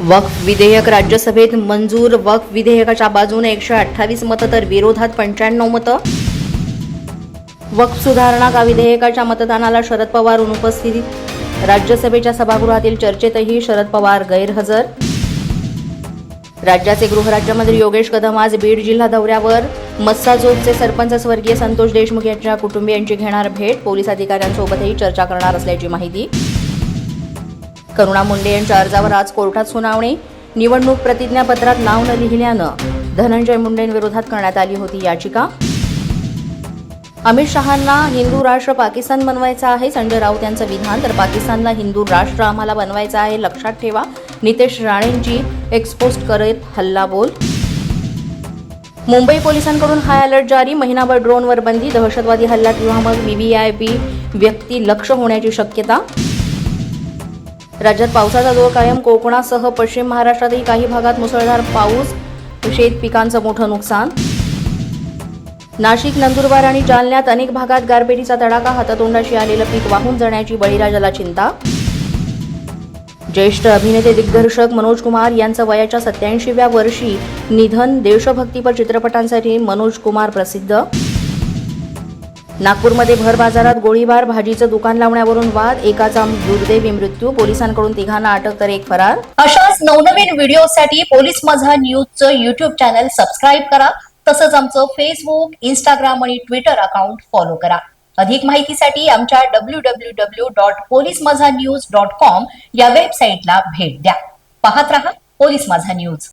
वक्फ विधेयक राज्यसभेत मंजूर. वक्फ विधेयकाच्या बाजूने एकशे अठ्ठावीस मतं तर विरोधात पंच्याण्णव मतं. वक्फ सुधारणा का विधेयकाच्या मतदानाला शरद पवार अनुपस्थित राज्यसभेच्या सभागृहातील चर्चेतही शरद पवार गैरहजर. राज्याचे गृहराज्यमंत्री योगेश कदम आज बीड जिल्हा दौऱ्यावर. मस्साजोगचे सरपंच स्वर्गीय संतोष देशमुख यांच्या कुटुंबियांची घेणार भेट. पोलीस अधिकाऱ्यांसोबतही चर्चा करणार असल्याची माहिती. करुणा मुंडे यांच्या अर्जावर आज कोर्टात सुनावणी. निवडणूक प्रतिज्ञापत्रात नाव न लिहिल्यानं धनंजय मुंडेंविरोधात करण्यात आली होती याचिका. अमित शहांना हिंदू राष्ट्र पाकिस्तान बनवायचं आहे संजय राऊत यांचं विधान तर पाकिस्तानला हिंदू राष्ट्र आम्हाला बनवायचं आहे लक्षात ठेवा. नितेश राणेंची एक्सपोस्ट करत हल्लाबोल मुंबई पोलिसांकडून हाय अलर्ट जारी महिनाभर ड्रोनवर बंदी दहशतवादी हल्ल्यात किंवा मग व्हीव्हीआयपी व्यक्ती लक्ष होण्याची शक्यता. राज्यात पावसाचा जोर कायम. कोकणासह पश्चिम महाराष्ट्रातही काही भागात मुसळधार पाऊस. शेत पिकांचं मोठं नुकसान. नाशिक नंदुरबार आणि जालन्यात अनेक भागात गारपिटीचा तडाखा हातातोंडाशी आलेलं पीक वाहून जाण्याची बळीराजाला चिंता. ज्येष्ठ अभिनेते दिग्दर्शक मनोज कुमार यांचं वयाच्या सत्याऐंशीव्या वर्षी निधन. देशभक्तीपर चित्रपटांसाठी मनोज कुमार प्रसिद्ध. नागपूरमध्ये भर बाजारात गोळीबार भाजीचं दुकान लावण्यावरून वाद एकाचा दुर्दैवी मृत्यू पोलिसांकडून तिघांना अटक तर एक फरार. अशाच नवनवीन व्हिडिओसाठी पोलीस माझा न्यूजचं युट्यूब चॅनल सबस्क्राईब करा. तसंच आमचं फेसबुक इंस्टाग्राम आणि ट्विटर अकाउंट फॉलो करा. अधिक माहितीसाठी आमच्या W W W dot police Majha news dot com या वेबसाईटला भेट द्या. पाहत रहा पोलीस माझा न्यूज.